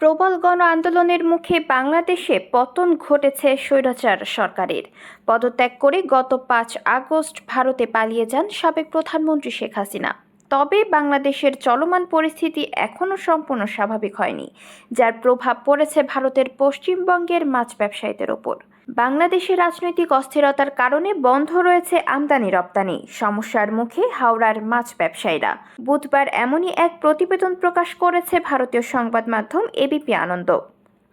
প্রবল গণ আন্দোলনের মুখে বাংলাদেশে পতন ঘটেছে স্বৈরাচার সরকারের। পদত্যাগ করে গত পাঁচ আগস্ট ভারতে পালিয়ে যান সাবেক প্রধানমন্ত্রী শেখ হাসিনা। তবে বাংলাদেশের চলমান পরিস্থিতি এখনও সম্পূর্ণ স্বাভাবিক হয়নি, যার প্রভাব পড়েছে ভারতের পশ্চিমবঙ্গের মাছ ব্যবসায়ীদের ওপর। বাংলাদেশের রাজনৈতিক অস্থিরতার কারণে বন্ধ রয়েছে আমদানি রপ্তানি। সমস্যার মুখে হাওড়ার মাছ ব্যবসায়ীরা। বুধবার এমনই এক প্রতিবেদন প্রকাশ করেছে ভারতীয় সংবাদ মাধ্যম এবিপি আনন্দ।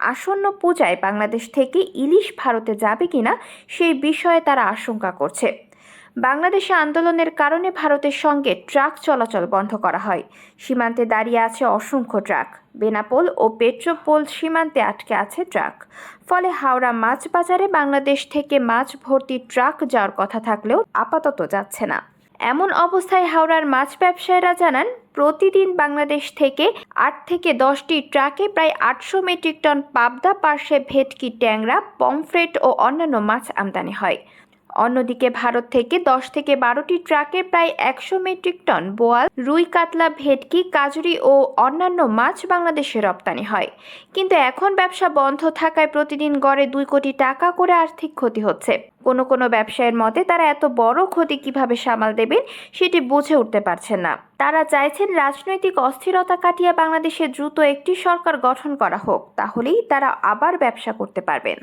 আসন্ন পূজায় বাংলাদেশ থেকে ইলিশ ভারতে যাবে কিনা সেই বিষয়ে তারা আশঙ্কা করছে। বাংলাদেশে আন্দোলনের কারণে ভারতের সঙ্গে ট্রাক চলাচল বন্ধ করা হয়। সীমান্তে দাঁড়িয়ে আছে অসংখ্য ট্রাক। বেনাপোল ও পেট্রোপোল সীমান্তে আটকে আছে ট্রাক। ফলে হাওড়া মাছ বাজারে বাংলাদেশ থেকে মাছ ভর্তি ট্রাক যাওয়ার কথা থাকলেও আপাতত যাচ্ছে না। এমন অবস্থায় হাওড়ার মাছ ব্যবসায়ীরা জানান, প্রতিদিন বাংলাদেশ থেকে আট থেকে দশটি ট্রাকে প্রায় আটশো মেট্রিক টন পাবদা পার্শ্বে ভেটকি ট্যাংরা, পমফ্রেট ও অন্যান্য মাছ আমদানি হয়। অন্যদিকে ভারত থেকে দশ থেকে বারোটি ট্রাকে প্রায় একশো মেট্রিক টন বোয়াল, রুই কাতলা, ভেটকি, কাজুরি ও অন্যান্য মাছ বাংলাদেশে রপ্তানি হয়। কিন্তু এখন ব্যবসা বন্ধ থাকায় প্রতিদিন গড়ে দুই কোটি টাকা করে আর্থিক ক্ষতি হচ্ছে। কোনো কোনো ব্যবসায়ের মতে তারা এত বড় ক্ষতি কীভাবে সামাল দেবেন সেটি বুঝে উঠতে পারছেন না। তারা চাইছেন রাজনৈতিক অস্থিরতা কাটিয়ে বাংলাদেশে দ্রুত একটি সরকার গঠন করা হোক, তাহলেই তারা আবার ব্যবসা করতে পারবেন।